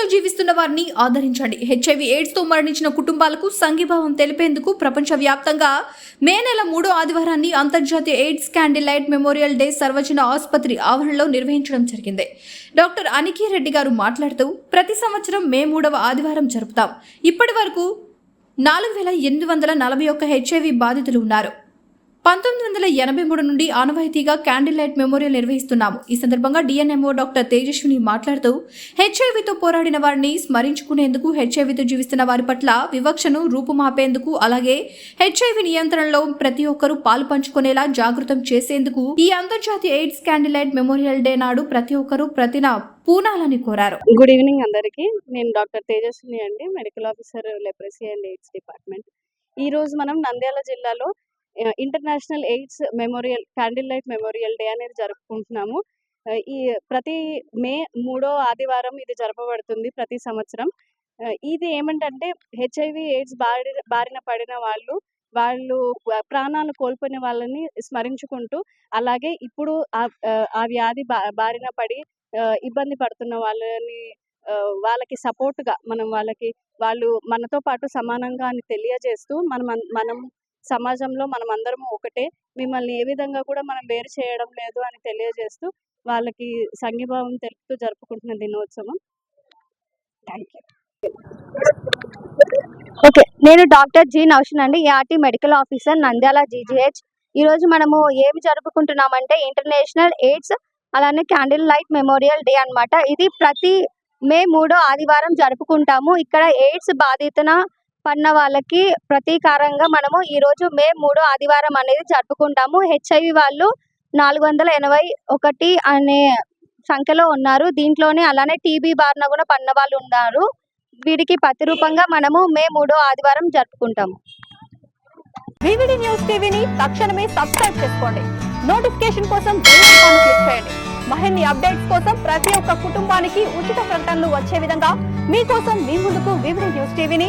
హెచ్ఐవితో జీవిస్తున్న వారిని ఆదరించండి. హెచ్ఐవి ఎయిడ్స్తో మరణించిన కుటుంబాలకు సంఘీభావం తెలిపేందుకు ప్రపంచవ్యాప్తంగా మే నెల మూడో ఆదివారాన్ని అంతర్జాతీయ AIDS candle light memorial day సర్వజన ఆసుపత్రి ఆవరణలో నిర్వహించడం జరిగింది. డాక్టర్ అనికీ రెడ్డి గారు మాట్లాడుతూ ప్రతి సంవత్సరం మే మూడవ ఆదివారం జరుపుతాం. ఇప్పటి వరకు నాలుగు వేల ఎనిమిది వందల నలభై ఒక్క హెచ్ఐవి బాధితులు ఉన్నారు. పంతొమ్మిది వందల ఎనభై మూడు నుండి ఆనవాయితీగా క్యాండిల్ లైట్ మెమోరియల్ నిర్వహిస్తున్నాము. ఈ సందర్భంగా డిఎన్ఎంఓ డాక్టర్ తేజస్విని మాట్లాడుతూ హెచ్ఐవితో పోరాడిన వారిని స్మరించుకునేందుకు హెచ్ఐవితో జీవిస్తున్న వారి పట్ల వివక్షను రూపుమాపేందుకు అలాగే హెచ్ఐవి నియంత్రణలో ప్రతి ఒక్కరూ పాలు పంచుకునేలా జాగృతం చేసేందుకు ఈ అంతర్జాతీయ AIDS candle light memorial day నాడు ప్రతి ఒక్కరూ ప్రతిన పూనాలని కోరారు. గుడ్ ఈవినింగ్ అందరికీ. నేను డాక్టర్ తేజస్విని అండి medical officer leprosy and AIDS department. ఈ రోజు మనం నంద్యాల జిల్లాలో international AIDS memorial candle light memorial day అనేది జరుపుకుంటున్నాము. ఈ ప్రతి మే మూడో ఆదివారం ఇది జరపబడుతుంది ప్రతి సంవత్సరం. ఇది ఏమంటే హెచ్ఐవి ఎయిడ్స్ బారి బారిన పడిన వాళ్ళు వాళ్ళు ప్రాణాలు కోల్పోయిన వాళ్ళని స్మరించుకుంటూ అలాగే ఇప్పుడు ఆ ఆ, వ్యాధి బా బారిన పడి ఇబ్బంది పడుతున్న వాళ్ళని వాళ్ళకి సపోర్ట్గా మనం వాళ్ళకి వాళ్ళు మనతో పాటు సమానంగా అని తెలియజేస్తూ మనం మనం సమాజంలో మనం అందరం ఒకటే. మిమ్మల్ని ఏ విధంగా కూడా మనం వేరు చేయడం లేదు అని తెలియజేస్తూ వాళ్ళకి సంఘీభావం తెలుపుతూ జరుపుకుంటున్న దినోత్సవం. Thank you okay. నేను డాక్టర్ జి నౌషన్ అండి. ART medical officer Nandyal GGH ఈ రోజు మనము ఏమి జరుపుకుంటున్నామంటే ఇంటర్నేషనల్ ఎయిడ్స్ అలానే క్యాండిల్ లైట్ మెమోరియల్ డే అన్నమాట. ఇది ప్రతి మే మూడో ఆదివారం జరుపుకుంటాము. ఇక్కడ ఎయిడ్స్ బాధితున పడిన వాళ్ళకి ప్రతీకారంగా మనము ఈ రోజు మే మూడో ఆదివారం అనేది జరుపుకుంటాము. హెచ్ఐవి వాళ్ళు నాలుగు వందల ఎనభై ఒకటి అనే సంఖ్యలో ఉన్నారు. దీంట్లోనే అలానే టీబీ బారిన కూడా పడిన వాళ్ళు ఉన్నారు. వీటికి ప్రతిరూపంగా మనము మే మూడో ఆదివారం జరుపుకుంటాము. వివిడి న్యూస్ టీవీని తక్షణమే సబ్స్క్రైబ్ చేసుకోండి. నోటిఫికేషన్ కోసం క్లిక్ చేయండి. మరిన్ని అప్డేట్స్ కోసం ప్రతి ఒక్క కుటుంబానికి ఉచిత ప్రకటనలు వచ్చే విధంగా మీకోసం మీ ముందుకు వివిడి న్యూస్ టీవీని